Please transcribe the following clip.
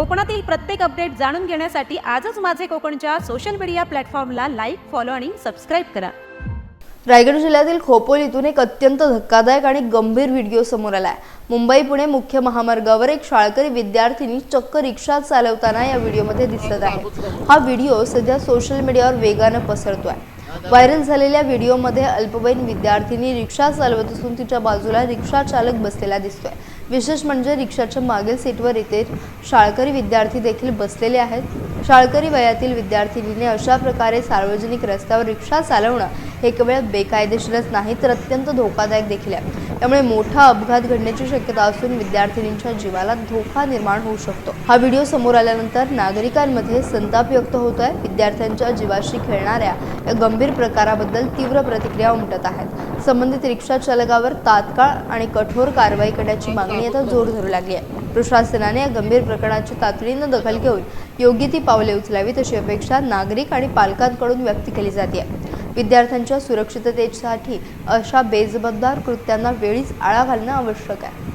कोकणातील प्रत्येक अपडेट जाणून घेण्यासाठी आजच माझे कोकणच्या सोशल मीडिया प्लॅटफॉर्मला लाईक फॉलो आणि सबस्क्राईब करा. रायगड जिल्ह्यातील खोपोलीतून एक अत्यंत धक्कादायक आणि गंभीर व्हिडिओ समोर आला आहे मुंबई पुणे मुख्य महामार्गावर एक शाळकरी विद्यार्थिनी चक्क रिक्षा चालवताना या व्हिडिओमध्ये दिसत आहे. हा व्हिडिओ सध्या सोशल मीडियावर वेगानं पसरतो आहे व्हायरल झालेल्या व्हिडिओमध्ये अल्पवयीन विद्यार्थिनी रिक्षा चालवत असून तिच्या बाजूला रिक्षा चालक बसलेला दिसतोय. विशेष म्हणजे रिक्षाच्या मागील सीटवर इथे शाळकरी विद्यार्थी देखील बसलेले आहेत. शाळकरी वयातील विद्यार्थिनीने अशा प्रकारे सार्वजनिक रस्त्यावर रिक्षा चालवणं हे केवळ बेकायदेशीरच नाही तर अत्यंत धोकादायक देखील आहे. त्यामुळे मोठा अपघात घडण्याची शक्यता असून विद्यार्थिनींच्या जीवाला धोका निर्माण होऊ शकतो. हा व्हिडिओ समोर आल्यानंतर नागरिकांमध्ये संताप व्यक्त होत आहे विद्यार्थ्यांच्या जीवाशी खेळणाऱ्या या गंभीर प्रकाराबद्दल तीव्र प्रतिक्रिया उमटत आहेत. संबंधित रिक्षा चालकावर तात्काळ आणि कठोर कारवाई करण्याची मागणी आता जोर धरू लागली आहे. प्रशासनाने या गंभीर प्रकरणाची तातडीनं दखल घेऊन योग्य ती पावले उचलावीत अशी अपेक्षा नागरिक आणि पालकांकडून व्यक्त केली जाते. विद्यार्थ्यांच्या सुरक्षिततेसाठी अशा बेजबाबदार कृत्यांना वेळीच आळा घालणं आवश्यक आहे